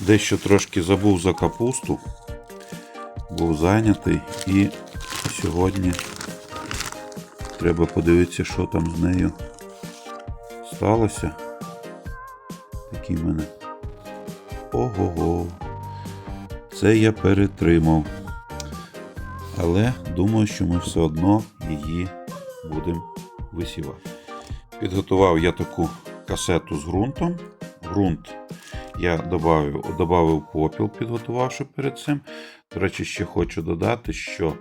Дещо трошки забув за капусту, був зайнятий і сьогодні треба подивитися, що там з нею сталося. Такий мене. Ого-го. Це я перетримав. Але думаю, що ми все одно її будемо висівати. Підготував я таку касету з ґрунтом. Ґрунт я додав, додав попіл, підготувавши перед цим. До речі, ще хочу додати, що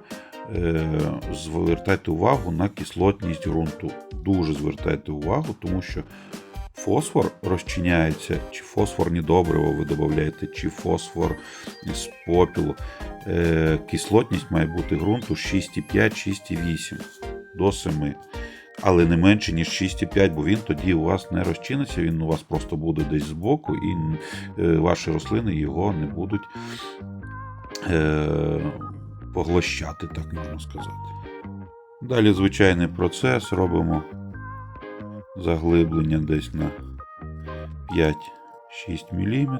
е, звертайте увагу на кислотність ґрунту. Дуже звертайте увагу, тому що фосфор розчиняється, чи фосфорні добрива ви додаєте, чи фосфор з попілу. Е, кислотність має бути ґрунту 6,5-6,8 до 7. Але не менше, ніж 6,5, бо він тоді у вас не розчиниться, він у вас просто буде десь збоку, і е, ваші рослини його не будуть е, поглощати, так можна сказати. Далі звичайний процес робимо заглиблення десь на 5-6 мм.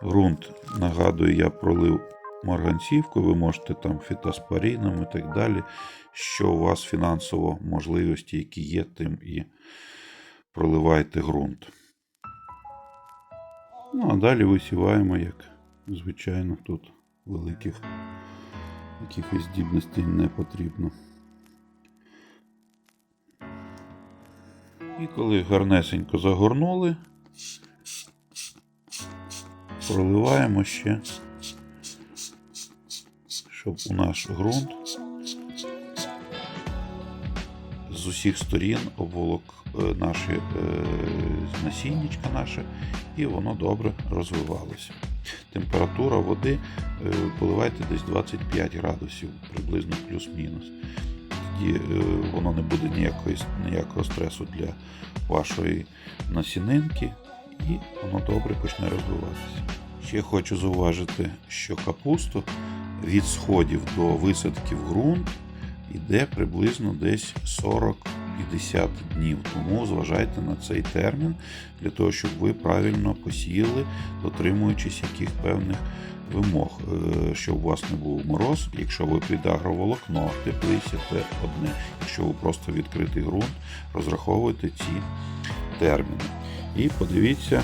Грунт, нагадую, я пролив марганцівку, ви можете там фітоспоріном і так далі. Що у вас фінансово можливості, які є, тим і проливайте ґрунт. Ну, а далі висіваємо, як звичайно, тут великих якихось здібностей не потрібно. І коли гарнесенько загорнули, проливаємо ще, щоб у наш ґрунт з усіх сторін обволок е, наші е, насіннячка наше, і воно добре розвивалося. Температура води е, поливайте десь 25 градусів, приблизно плюс-мінус. Тоді е, воно не буде ніякої, ніякого стресу для вашої насінинки, і воно добре почне розвиватися. Ще хочу зауважити, що капусту від сходів до висадки в ґрунт йде приблизно десь 40-50 днів. Тому зважайте на цей термін для того, щоб ви правильно посіяли, дотримуючись яких певних вимог, Е, щоб у вас не був мороз. Якщо ви під агроволокно, теплиця, це одне. Якщо ви просто відкритий ґрунт, розраховуйте ці терміни. І подивіться,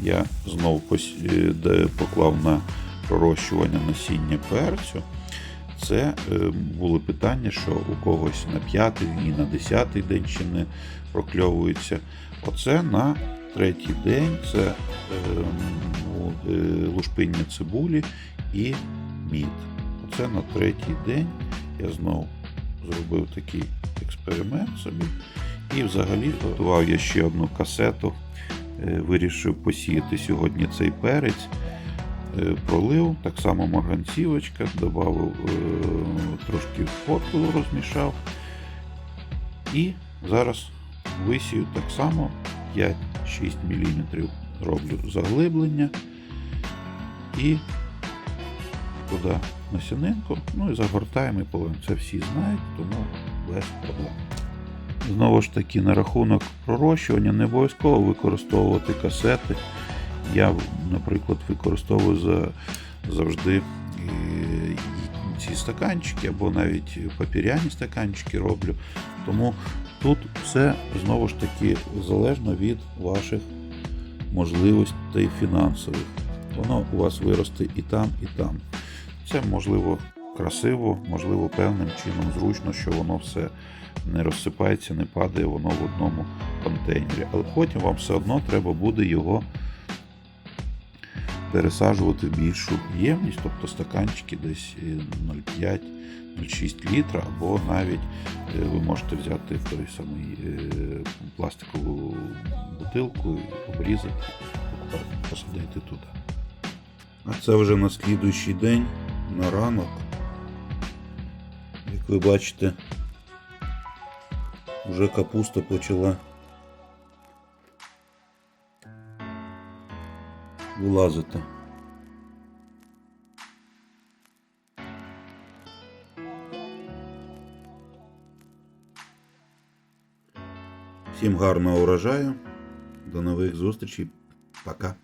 я знов пос- е, поклав на пророщування насіння перцю. Це е, були питання, що у когось на п'ятий і на десятий день ще не прокльовується. Оце на третій день це е, ну, е, лушпиння цибулі і мід. Оце на третій день я знову зробив такий експеримент собі. І взагалі готував я ще одну касету. Вирішив посіяти сьогодні цей перець. Е, Пролив, так само марганцівочка, додав е, трошки попелу розмішав. І зараз висію так само 5-6 мм роблю заглиблення і туди насінинку, ну і загортаємо і поливаємо. Це всі знають, тому без проблем. Знову ж таки, на рахунок пророщування не обов'язково використовувати касети. Я, наприклад, використовую за, завжди е, ці стаканчики або навіть папіряні стаканчики роблю. Тому тут все знову ж таки залежно від ваших можливостей фінансових. Воно у вас виросте і там, і там. Це можливо красиво, можливо, певним чином зручно, що воно все не розсипається, не падає воно в одному контейнері. Але потім вам все одно треба буде його пересаджувати більшу ємність, тобто стаканчики десь е, 0,5-0,6 літра, або навіть е, ви можете взяти той самий е, пластикову бутилку, обрізати, посадити туди. А це вже на слідуючий день, на ранок. Як ви бачите, вже капуста почала вилазити. Всім гарного урожаю, До нових зустрічей. Пока.